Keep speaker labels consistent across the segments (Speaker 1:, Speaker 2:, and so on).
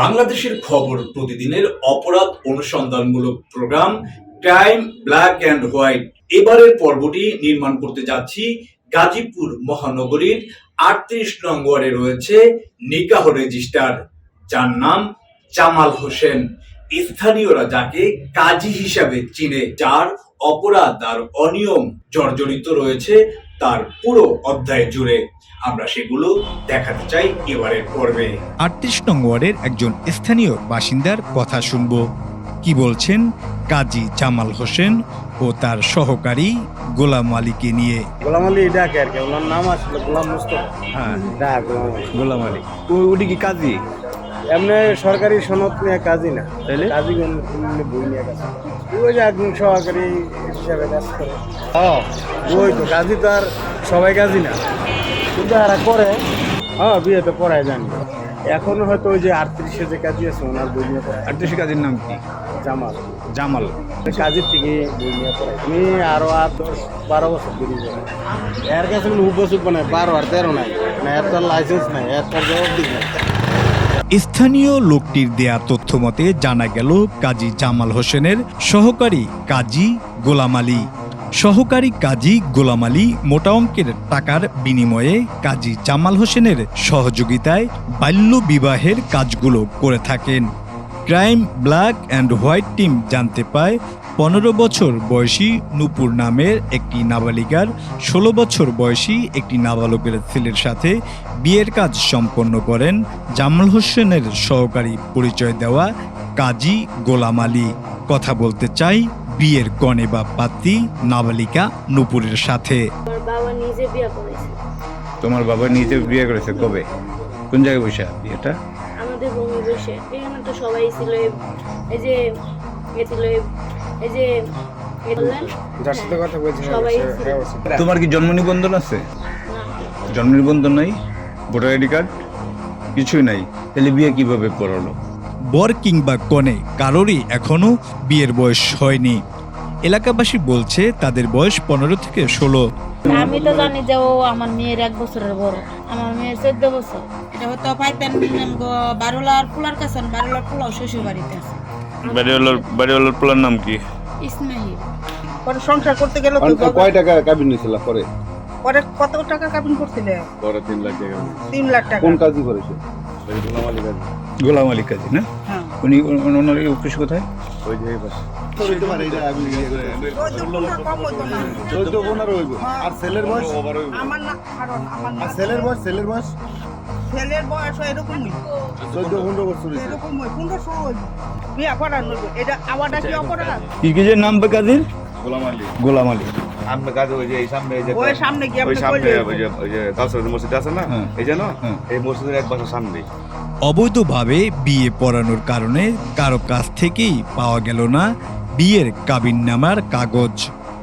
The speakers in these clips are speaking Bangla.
Speaker 1: বাংলাদেশের খবর প্রতিদিনের অপরাধ অনুসন্ধানমূলক programme crime black and white. এবারের পর্বটি নির্মাণ করতে যাচ্ছি গাজীপুর মহানগরীর আটত্রিশ নং ওয়ার্ডে রয়েছে নিকাহ রেজিস্টার। যার নাম জামাল হোসেন। স্থানীয়রা যাকে কাজী হিসাবে চিনে, যার অপরাধ আর অনিয়ম জর্জরিত রয়েছে তার পুরো অধ্যায় জুড়ে আমরা সেগুলো দেখাতে চাই এবারের পর্বে।
Speaker 2: আটত্রিশ নং ওয়ার্ডের একজন স্থানীয় বাসিন্দার কথা শুনব। কি বলছেন কাজী জামাল হোসেন ও তার সহকারী গোলাম আলীকে নিয়ে?
Speaker 3: গোলাম আলী ডাকে আর কি ওনার নাম আসলে গোলাম মুস্তফা।
Speaker 4: হ্যাঁ।
Speaker 3: ডাক গোলাম আলী।
Speaker 4: গোলাম আলী। ওটি কি কাজী?
Speaker 3: এমনি সরকারি সনদ নিয়ে কাজই না।
Speaker 4: তাইলে?
Speaker 3: কাজী কোন- বই নিয়ে কাজ করে। ওই যে একজন সহকারী হিসাবে কাজ করে। ওই তো কাজী তো আর সবাই কাজই না। কিন্তু এরা করে হ্যাঁ বিয়ে তো পড়ায় জানি। এখন হয়তো ওই যে আটত্রিশে যে কাজী আছে ওনার বই নিয়ে পড়ায়।
Speaker 4: আটত্রিশ কাজীর নাম কি?
Speaker 3: জামাল।
Speaker 4: জামাল।
Speaker 3: কাজের থেকে বই নিয়ে পড়ায়। আমি আরও আর দশ বারো বছর বেরিয়ে যাব এর কাছে উপযুক্ত নাই বারো আর তেরো নাই। না এর তার লাইসেন্স নাই এর তার জবাব দিক নাই।
Speaker 2: স্থানীয় লোকটির দেয়া তথ্য মতে জানা গেল কাজী জামাল হোসেনের সহকারী কাজী গোলাম আলী। সহকারী কাজী গোলাম আলী মোটা অঙ্কের টাকার বিনিময়ে কাজী জামাল হোসেনের সহযোগিতায় বাল্য বিবাহের কাজগুলো করে থাকেন। Crime, black and white team জানতে পায় পনেরো বছর বয়সী নূপুর নামের একটি নাবালিকার ষোলো বছর বয়সী একটি নাবালকের ছেলের সাথে বিয়ের কাজ সম্পন্ন করেন জামাল হোসেনের সহকারী পরিচয় দেওয়া কাজী গোলাম আলী। কথা বলতে চাই বিয়ের কনে বা পাত্রী নাবালিকা নূপুরের সাথে।
Speaker 5: বাবা নিজে বিয়ে করেছে।
Speaker 4: তোমার বাবা নিজে বিয়ে করেছে কবে? কোন জায়গায় বসে বিয়েটা
Speaker 5: আমাদের ভূমি বসে। এখানে তো সবাই ছিল এই- এই যে এ ছিল এই- এই যে
Speaker 3: যার সাথে কথা বলছি হ্যাঁ। হ্যাঁ।
Speaker 4: তোমার কি জন্ম নিবন্ধন আছে? জন্ম নিবন্ধন নাই? Voter ID card? কিছুই নাই। তাহলে বিয়ে কীভাবে পড়ালো
Speaker 2: বর কিংবা কনে কারোরই এখনও বিয়ের বয়স হয়নি। এলাকাবাসী বলছে তাদের বয়স পনেরো থেকে ষোলো।
Speaker 6: আমি তো জানি যে ও আমার মেয়ের এক বছরের বড়। আমার মেয়ের চোদ্দ বছর। এটা হয়তো পাইতেন বারোলার ফুলার কাছে বারোলার ফুলাও শ্বশুর বাড়িতে আছে।
Speaker 7: বাড়িওয়ালার বাড়িওয়ালার পোলার নাম কি?
Speaker 8: পরে সংসার করতে গেলে
Speaker 9: কয় টাকা কাবিন নিয়েছিল পরে?
Speaker 8: পরে কত টাকা কাবিন করছিলে?
Speaker 9: পরে তিন লাখ টাকা
Speaker 8: তিন লাখ টাকা।
Speaker 9: কোন কাজই করেছে ওই গোলাম আলী কাজী।
Speaker 4: গোলাম আলী কাজী না?
Speaker 8: হ্যাঁ।
Speaker 4: উনি ওনার অফিস কোথায়?
Speaker 9: ওই যে পাশে। ইয়ে। আর ছেলের বয়স?
Speaker 8: আমার না কারণ আমার না
Speaker 9: আর ছেলের বয়স ছেলের বয়স?
Speaker 8: ছেলের বয়স এরকমই।
Speaker 9: চোদ্দ পনেরো বছর
Speaker 8: এরকমই পনেরো ষোলো হইব। বিয়া করার নইব এটা আওয়াটা কি অপরাধ।
Speaker 4: কি কি যে নাম বে কাজীর?
Speaker 9: গোলাম আলী।
Speaker 4: গোলাম আলী।
Speaker 9: সামনে কাজ ওই যে এই সামনে এই যে
Speaker 8: ওই সামনে গিয়ে
Speaker 9: ওই সামনে ওই যে ওই যে কাউসার মসজিদ আছে না
Speaker 4: হ্যাঁ।
Speaker 9: এই জানো
Speaker 4: হ্যাঁ।
Speaker 9: এই মসজিদের এক সামনে।
Speaker 2: অবৈধভাবে বিয়ে পড়ানোর কারণে কারও কাছ থেকেই পাওয়া গেল না বিয়ের কাবিননামার কাগজ।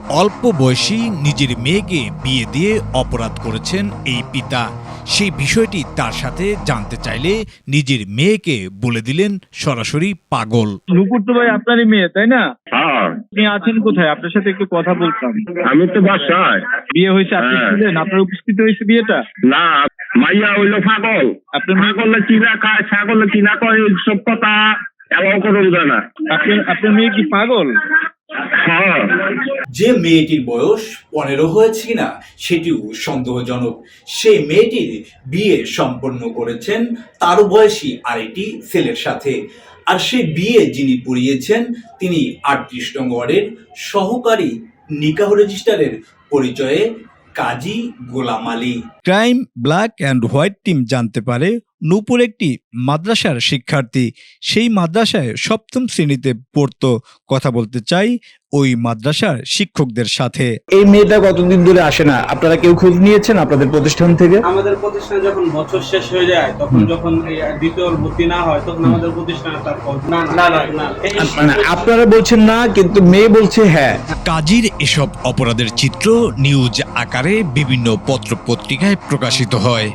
Speaker 2: অল্প বয়সী নিজের মেয়েকে বিয়ে দিয়ে অপরাধ করেছেন এই পিতা। সেই বিষয়টি তার সাথে জানতে চাইলে নিজের মেয়েকে বলে দিলেন সরাসরি পাগল।
Speaker 10: নুপুর তো ভাই আপনারই মেয়ে তাই না?
Speaker 7: হ্যাঁ।
Speaker 10: আপনি আছেন কোথায়? আপনার সাথে একটু কথা বলতাম।
Speaker 7: আমি তো বাসায়।
Speaker 10: বিয়ে হয়েছে আপনি
Speaker 7: হ্যাঁ।
Speaker 10: ছিলেন? আপনার উপস্থিত হয়েছে বিয়েটা?
Speaker 7: না মাইয়া হইল পাগল।
Speaker 10: আপনার মেয়ে
Speaker 7: পাগলে কিনা খায় ছাগলে কিনা কয় সব কথা এলাও যায় না।
Speaker 10: আপনার আপনার মেয়ে কি পাগল?
Speaker 1: যে মেয়েটির বয়স পনেরো হয়েছে কিনা সেটিও সন্দেহজনক। সেই মেয়েটির বিয়ে সম্পন্ন করেছেন, তারও বয়সী আরেকটি ছেলের সাথে। আর সেই বিয়ে যিনি পড়িয়েছেন, তিনি আটত্রিশ নং ওয়ার্ডের সহকারী নিকাহ রেজিস্টারের পরিচয়ে Kazi Golam Ali.
Speaker 2: Crime, black and white team জানতে পারে নূপুর একটি মাদ্রাসার শিক্ষার্থী। সেই মাদ্রাসায় সপ্তম শ্রেণীতে পড়তো। কথা বলতে চাই ওই মাদ্রাসার শিক্ষকদের সাথে।
Speaker 11: এই মেয়েটা কতদিন ধরে আসে না? আপনারা কেউ খোঁজ নিয়েছেন আপনাদের প্রতিষ্ঠান থেকে?
Speaker 12: আমাদের প্রতিষ্ঠানে যখন বছর শেষ হয়ে যায় তখন যখন দ্বিতীয় ভর্তি না হয় তখন আমাদের প্রতিষ্ঠানে তার না না না
Speaker 11: মানে আপনারা বলছেন না কিন্তু মেয়ে বলছে হ্যাঁ।
Speaker 2: কাজীর এসব অপরাধের চিত্র নিউজ আকারে বিভিন্ন পত্রপত্রিকায় প্রকাশিত হয়।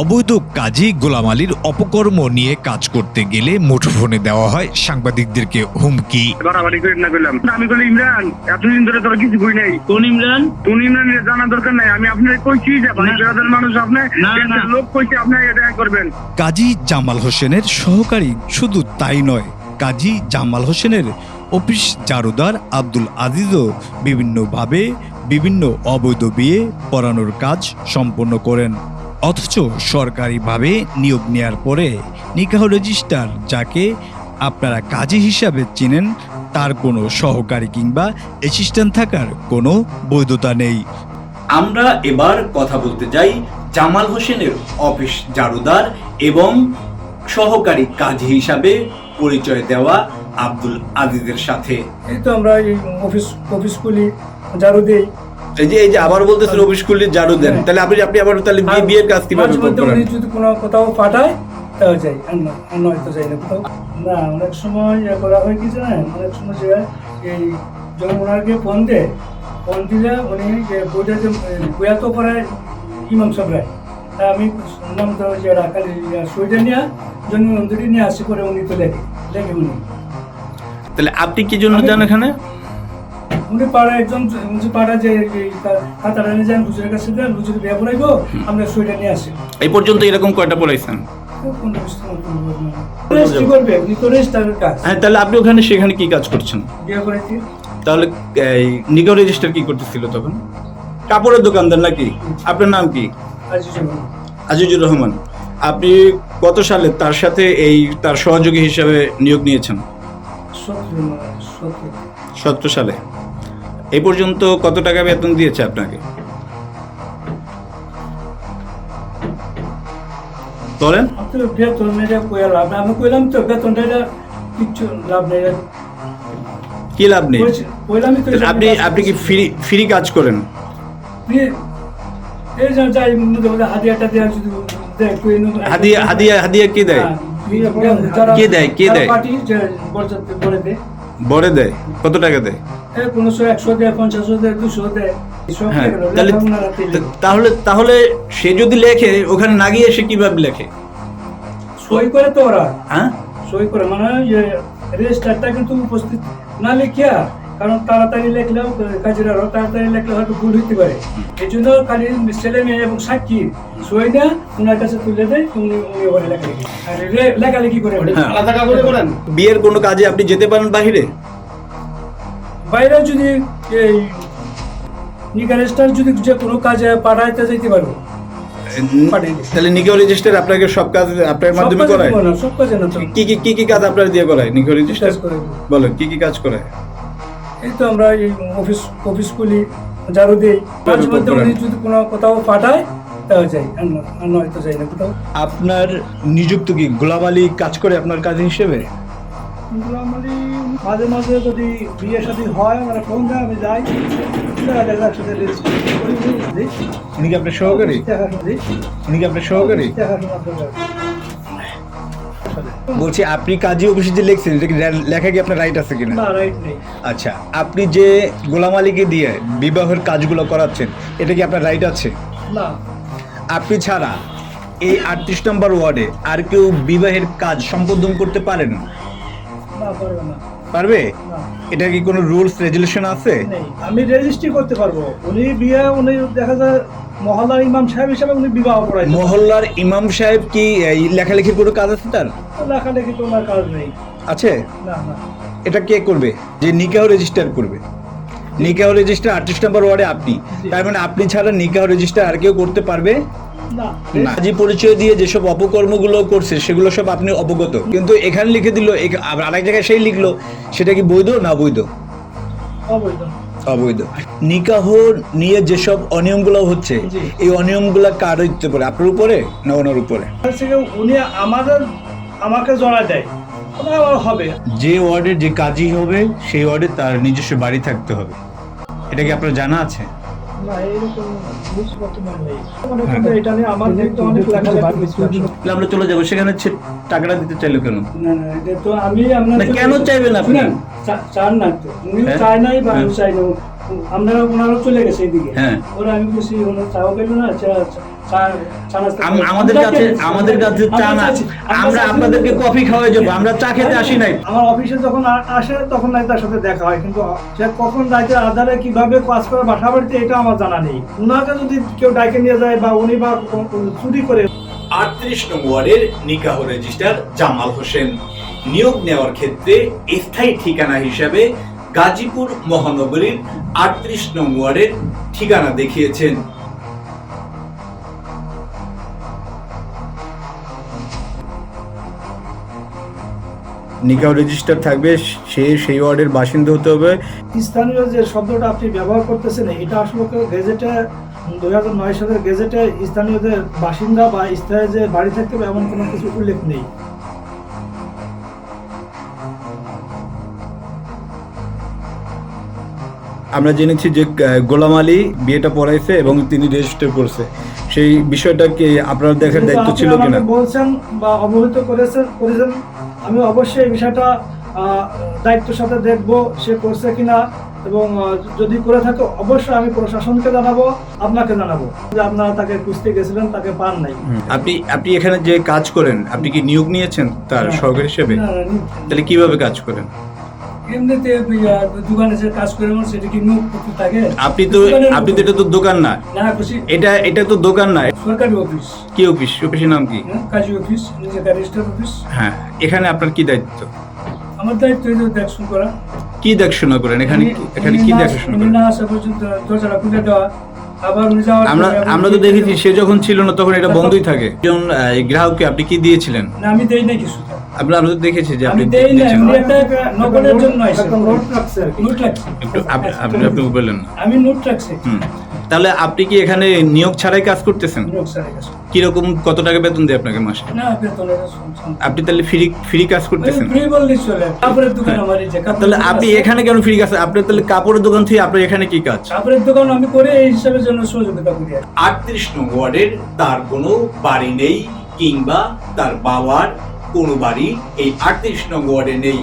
Speaker 13: অবৈধ কাজী গোলাম আলীর অপকর্ম নিয়ে কাজ করতে গেলে মুঠোফোনে দেওয়া হয় সাংবাদিকদেরকে হুমকি।
Speaker 14: বাড়াবাড়ি করে না করলাম। আমি বলি ইমরান এতদিন ধরে তোরা কিছু কই নাই।
Speaker 12: কোন ইমরান?
Speaker 14: কোন ইমরান জানা দরকার নাই। আমি আপনার কইছি যে ভাই মানুষ আপনি। লোক কইছে আপনি এটা করবেন।
Speaker 13: কাজী জামাল হোসেনের সহকারী শুধু তাই নয় কাজী জামাল হোসেনের অফিস জারুদার আব্দুল আজিজও বিভিন্নভাবে বিভিন্ন অবৈধ বিয়ে পড়ানোর কাজ সম্পন্ন করেন। অথচ সরকারিভাবে নিয়োগ নেয়ার পরে নিকাহ রেজিস্টার যাকে আপনারা কাজী হিসাবে চিনেন তার কোনো সহকারী কিংবা অ্যাসিস্ট্যান্ট থাকার কোনো বৈধতা নেই।
Speaker 1: আমরা এবার কথা বলতে যাই জামাল হোসেনের অফিস জারুদার এবং সহকারী কাজী হিসাবে পরিচয় দেওয়া আব্দুল আজিজের সাথে।
Speaker 15: এই তো আমরা এই অফিস অফিস খুলি ঝাড়ু দিই
Speaker 2: এই যে এই যে আবার বলতেছেন অফিস করলে জারু দেন। তাহলে আপনি আপনি আবার তাহলে বিয়ের কাজ কীভাবে করেন
Speaker 15: যদি কোনো কোথাও পাঠায় তাও যাই। আর নয়তো যাই না কোথাও। না অনেক সময় ইয়ে করা হয় কি জানেন? অনেক সময় যে এই যখন ওনাকে ফোন দেয় ফোন দিলে উনি যে বইটা যে বইয়া তো করায় ইমাম তা আমি শুনলাম তো যে রাখালি সইটা নিয়ে জন্য মন্দিরে নিয়ে আসি করে উনি তো লেখে লেখে উনি।
Speaker 2: তাহলে আপনি কি জন্য যান এখানে?
Speaker 15: উনি পাড়া একজন উনি পাড়া যে নিয়ে যান হুজুরের কাছে দেন হুজুর বিয়ে পড়াইবো আমরা সইটা নিয়ে আসি।
Speaker 2: এই পর্যন্ত এরকম কয়টা পড়াইছেন? হ্যাঁ তাহলে আপনি ওখানে সেখানে কি কাজ করছেন? তাহলে এই নিগম রেজিস্টার কি করতেছিল তখন? কাপড়ের দোকানদার নাকি? আপনার নাম কি?
Speaker 15: আজি
Speaker 2: আজিজুর রহমান। আপনি কত সালে তার সাথে এই তার সহযোগী হিসাবে নিয়োগ নিয়েছেন? সতেরো সালে। এই পর্যন্ত কত টাকা বেতন দিয়েছে আপনাকে? বলেন।
Speaker 15: বেতন লাভ আমি কইলাম তো বেতনটা কিচ্ছু লাভ নেই।
Speaker 2: কি লাভ নেই? আপনি আপনি কি ফ্রি ফ্রি কাজ করেন? হাদিয়া হাদিয়া হাদিয়া কে দেয়? কে দেয়? কে দেয়? বড়ে দেয়? কত টাকা দেয়? হ্যাঁ তাহলে তাহলে সে যদি লেখে ওখানে না গিয়ে সে কীভাবে লেখে?
Speaker 15: সই করে তো ওরা।
Speaker 2: হ্যাঁ?
Speaker 15: সই করে মানে রেজিস্টারটা কিন্তু উপস্থিত না লিখিয়া কারণ তাড়াতাড়ি লেখলেও কাজের আরও তাড়াতাড়ি লেখলে হয়তো ভুল হইতে পারে। এই জন্য খালি ছেলে মেয়ে এবং সাক্ষী সই না ওনার কাছে তুলে দেয় উনি উনি ওখানে লেখালেখি আর লেখালেখি করে
Speaker 2: হ্যাঁ।
Speaker 12: আলাদা কাগজে করেন?
Speaker 2: বিয়ের কোনো কাজে আপনি যেতে পারেন বাহিরে?
Speaker 15: বাইরে যদি এই নিকারেস্টার যদি যে কোনো কাজে পাঠাইতে যেতে পারব
Speaker 2: তাহলে নিকো রেজিস্টার আপনাকে সব কাজ আপনার মাধ্যমে করায়?
Speaker 15: সব কাজে না
Speaker 2: কি কি কি কি কাজ আপনার দিয়ে করায় নিকো রেজিস্টার। বলেন কি কি কাজ করায়?
Speaker 15: এই তো আমরা এই অফিস অফিস খুলি ঝাড়ু দিই। মাঝে মধ্যে উনি যদি কোনো কোথাও পাঠায় তাও যাই। আর নয়তো যাই না কোথাও।
Speaker 2: আপনার নিযুক্ত কি গোলাম আলী কাজ করে আপনার কাজ হিসেবে?
Speaker 15: মাঝে মাঝে যদি বিয়ে শাদী হয় আমরা ফোন দেয় আমি যাই।
Speaker 2: উনি কি আপনার সহকারী? উনি কি আপনার সহকারী। বলছি আপনি কাজী অফিসে যে লিখছেন এটা কি লেখা কি আপনার রাইট আছে কিনা?
Speaker 15: না রাইট নেই।
Speaker 2: আচ্ছা আপনি যে গোলাম আলীকে দিয়ে বিবাহের কাজগুলো করাচ্ছেন এটা কি আপনার রাইট আছে?
Speaker 15: না।
Speaker 2: আপনি ছাড়া এই আটত্রিশ নম্বর ওয়ার্ডে আর কেউ বিবাহের কাজ সম্পাদন করতে পারেন?
Speaker 15: না পারবে না।
Speaker 2: পারবে? এটা কি কোনো রুলস রেজুলেশন আছে?
Speaker 15: আমি রেজিস্ট্রি করতে পারব। উনি বিয়ে উনি দেখা যায় মহল্লার ইমাম সাহেব হিসাবে উনি বিবাহ করাই
Speaker 2: মহল্লার ইমাম সাহেব কি এই লেখালেখির কোনো কাজ আছে তার?
Speaker 15: লেখালেখি তো ওনার কাজ নেই।
Speaker 2: আছে?
Speaker 15: না না।
Speaker 2: এটা কে করবে? যে নিকাহ রেজিস্টার করবে? নিকাহ রেজিস্টার আটত্রিশ নম্বর ওয়ার্ডে আপনি। তার মানে আপনি ছাড়া নিকাহ রেজিস্টার আর কেউ করতে পারবে?
Speaker 15: না।
Speaker 2: না। পরিচয় দিয়ে যেসব অপকর্মগুলো করছে সেগুলো সব আপনি অবগত। কিন্তু এখানে লিখে দিল আরেক জায়গায় সেই লিখলো সেটা কি বৈধ না বৈধ
Speaker 15: অবৈধ।
Speaker 2: অবৈধ। নিকাহ নিয়ে যেসব অনিয়মগুলো হচ্ছে এই অনিয়মগুলো কার পারে আপনার উপরে না ওনার উপরে?
Speaker 15: উনি আমাদের আমাকে জড়া দেয়। হবে।
Speaker 2: যে ওয়ার্ডের যে কাজী হবে সেই ওয়ার্ডে তার নিজস্ব বাড়ি থাকতে হবে। এটা কি আপনার জানা আছে?
Speaker 15: নেই। মানে আমার
Speaker 2: চলে যাব সেখানে টাকাটা দিতে চাইলো কেন?
Speaker 15: না না তো আমি আপনার
Speaker 2: না, কেন চাইবেন আপনি?
Speaker 15: চান না তো। উনি
Speaker 2: হ্যাঁ?
Speaker 15: চায় নাই বা আমি
Speaker 2: হ্যাঁ।
Speaker 15: চাই না। আপনারা ওনারা চলে গেছে এদিকে।
Speaker 2: হ্যাঁ।
Speaker 15: ওরা আমি বলছি ওনার চাও পেল না আচ্ছা
Speaker 2: আম- আমাদের কাছে আমাদের কাছে চা না আমরা আপনাদেরকে কফি খাওয়াই যাব আমরা চা খেতে আসি নাই।
Speaker 15: আমার অফিসে যখন আসে তখন নাই তার সাথে দেখা হয় কিন্তু সে কখন রাইতে আধারে কীভাবে কাজ করে বাসা বাড়িতে এটা আমার জানা নেই। উনাকে যদি কেউ ডাইকে নিয়ে যায় বা উনি বা চুরি করে
Speaker 1: আটত্রিশ নং ওয়ার্ডের নিকাহ রেজিস্ট্রার জামাল হোসেন। নিয়োগ নেওয়ার ক্ষেত্রে স্থায়ী ঠিকানা হিসাবে গাজীপুর মহানগরীর আটত্রিশ নং ওয়ার্ডের ঠিকানা দেখিয়েছেন।
Speaker 2: নিকাও রেজিস্টার থাকবে সে সেই ওয়ার্ডের বাসিন্দা হতে হবে।
Speaker 15: স্থানীয় যে শব্দটা আপনি ব্যবহার করতেছেন এটা আসলে গেজেটে দুই হাজার নয় সালের গেজেটে স্থানীয়দের বাসিন্দা বা স্থায়ী যে বাড়ি থাকতে হবে এমন কোনো কিছু উল্লেখ নেই?
Speaker 2: আমরা জেনেছি যে গোলাম আলী বিয়েটা পড়াইছে এবং তিনি রেজিস্টার করছে। সেই বিষয়টাকে আপনার দেখার দায়িত্ব ছিল কিনা?
Speaker 15: বলছেন বা অবহিত করেছেন করেছেন আমি অবশ্যই এই বিষয়টা আহ, দায়িত্বের সাথে দেখব সে করছে কিনা এবং যদি করে থাকে অবশ্যই আমি প্রশাসনকে জানাব আপনাকে জানাব। যে আপনারা তাকে খুঁজতে গেছিলেন তাকে পান নাই।
Speaker 2: আপনি আপনি এখানে যে কাজ করেন আপনি কি নিয়োগ নিয়েছেন তার
Speaker 15: না।
Speaker 2: সহকারী হিসেবে? তাহলে কীভাবে কাজ করেন?
Speaker 15: এমনিতে দোকানে যে কাজ করে আমার সেটা কি থাকে?
Speaker 2: আপনি তো আপনি তো এটা তো দোকান না।
Speaker 15: না খুশি।
Speaker 2: এটা এটা তো দোকান না।
Speaker 15: সরকারি অফিস।
Speaker 2: কি অফিস? অফিসের নাম কি?
Speaker 15: হ্যাঁ, কাজী অফিস রেজিস্টার অফিস।
Speaker 2: হ্যাঁ এখানে আপনার কি দায়িত্ব?
Speaker 15: আমার দায়িত্ব করা।
Speaker 2: কি দেখাশোনা করেন? এখানে এখানে কি দেখাশোনা করেন?
Speaker 15: না আসা পর্যন্ত দরজাটা খুলে দেওয়া। আবার
Speaker 2: আমরা আমরা তো দেখেছি সে যখন ছিল না তখন এটা বন্ধই থাকে। গ্রাহককে আপনি কি দিয়েছিলেন?
Speaker 15: না আমি দেই নাই কিছু।
Speaker 2: আমরা তো দেখেছি যে আপনি
Speaker 15: আমি দেই না
Speaker 2: দিয়েছেন।
Speaker 15: নকলের জন্য নোট রাখছি নোট রাখছি।
Speaker 2: একটু আপনি আপনি বললেন
Speaker 15: আমি নোট রাখছি।
Speaker 2: তাহলে আপনি কি এখানে নিয়োগ ছাড়াই কাজ করতেছেন? কীরকম কত টাকা বেতন দেয় আপনাকে মাসে? আপনি তাহলে ফ্রি ফ্রি কাজ করতেছেন?
Speaker 15: ফ্রি বললেই চলে। কাপড়ের দোকান আমার এই যে কাপড়ের
Speaker 2: তাহলে আপনি এখানে কেন ফ্রি কাজ আপনি তাহলে কাপড়ের দোকান থেকে আপনার এখানে কি কাজ?
Speaker 15: কাপড়ের দোকান আমি করে এই হিসাবে জন্য সহযোগিতা করি
Speaker 1: আটত্রিশ নং ওয়ার্ডের তার কোনো বাড়ি নেই কিংবা তার বাবার কোনো বাড়ি এই আটত্রিশ নং ওয়ার্ডে নেই।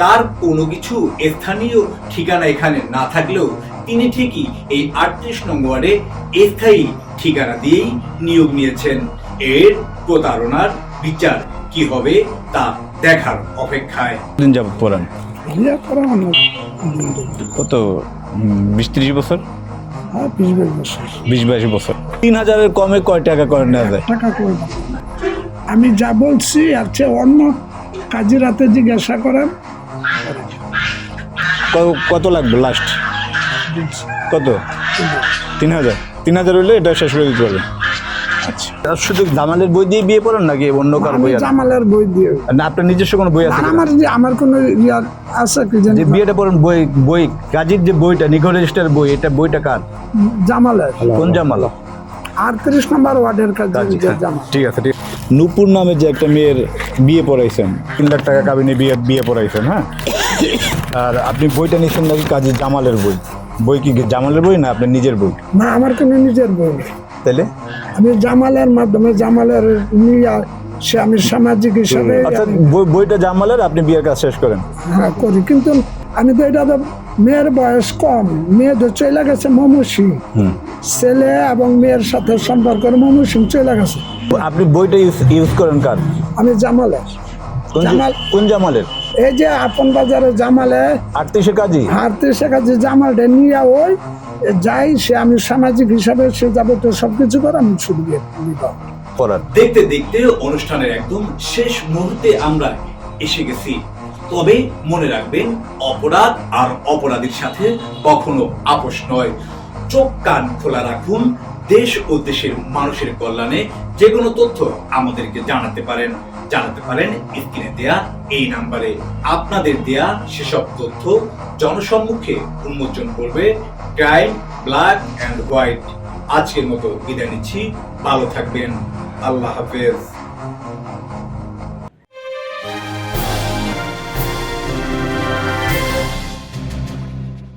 Speaker 1: তার কোনো কিছু স্থানীয় ঠিকানা এখানে না থাকলেও তিনি ঠিকই এই আটত্রিশ নং ওয়ার্ডে স্থায়ী ঠিকানা দিয়েই নিয়োগ নিয়েছেন। এর প্রতারণার বিচার কি হবে তা দেখার অপেক্ষায়।
Speaker 2: যাবত পড়ান। কত? বিশ ত্রিশ বছর? বিশ বাইশ বছর। তিন হাজারের কমে কয় টাকা করে নেওয়া যায়?
Speaker 15: টাকা করে দাও। আমি যা বলছি আর চেয়ে অন্য কাজিরাতে জিজ্ঞাসা করেন।
Speaker 2: কত লাগবে লাস্ট কত? তিন হাজার। তিন হাজার হইলে এটা শেষ করে দিতে পারবেন। আচ্ছা। শুধু জামালের বই দিয়ে বিয়ে পড়েন নাকি অন্য কার বই আছে?
Speaker 15: জামালের বই দিয়ে।
Speaker 2: না আপনার নিজস্ব কোনো বই আছে
Speaker 15: আমার যে আমার কোনো আছে কি জানি
Speaker 2: যে বিয়েটা পড়েন বই বই কাজীর যে বইটা নিখোঁজ রেজিস্টার বই এটা বইটা কার?
Speaker 15: জামালের।
Speaker 2: কোন জামাল?
Speaker 15: আটত্রিশ নম্বর ওয়ার্ডের কাছে
Speaker 2: ঠিক আছে ঠিক। নূপুর নামে যে একটা মেয়ের বিয়ে পড়াইছেন তিন লাখ টাকা কাবিনে বিয়ে বিয়ে পড়াইছেন হ্যাঁ? আর আপনি বইটা নিয়েছেন নাকি কাজী জামালের বই? বই কি জামালের বই না আপনার নিজের বই?
Speaker 15: না আমার কোনো নিজের বই।
Speaker 2: তাহলে
Speaker 15: আমি জামালের মাধ্যমে জামালের নিয়ে সে আমি সামাজিক হিসাবে
Speaker 2: অর্থাৎ বই- বইটা জামালের আপনি বিয়ের কাজ শেষ করেন?
Speaker 15: হ্যাঁ করি। কিন্তু আমি তো এটা তো মেয়ের বয়স কম। মেয়ে তো চলে গেছে মমুসি।
Speaker 2: হুম।
Speaker 15: ছেলে এবং মেয়ের সাথে সম্পর্ক মমুসি চলে গেছে।
Speaker 2: আপনি বইটা ইউজ ইউজ করেন কার?
Speaker 15: আমি জামালের। জামাল।
Speaker 2: কোন জামালের?
Speaker 15: এই যে আপন বাজারে জামালে
Speaker 2: আটত্রিশে কাজী?
Speaker 15: হারতে শেখাচ্ছে জামালটা নিয়ে ওই যাই সে আমি সামাজিক হিসাবে সে যাবতীয় সবকিছু করে আমি শুধু
Speaker 1: দেখতে দেখতে অনুষ্ঠানের একদম শেষ মুহূর্তে আমরা এসে গেছি তবে মনে রাখবেন, অপরাধ আর অপরাধীর সাথে কখনো আপোষ নয়। চোখ কান খোলা রাখুন, দেশ ও দেশের মানুষের কল্যাণে যে কোনো তথ্য আমাদেরকে জানাতে পারেন। জানাতে পারেন স্ক্রিনে দেয়া এই নাম্বারে। আপনাদের দেয়া সেসব তথ্য জনসম্মুখে উন্মোচন করবে ক্রাইম, ব্ল্যাক অ্যান্ড হোয়াইট। আজকের মতো বিদায় নিচ্ছি। ভালো থাকবেন। আল্লাহ হাফেজ।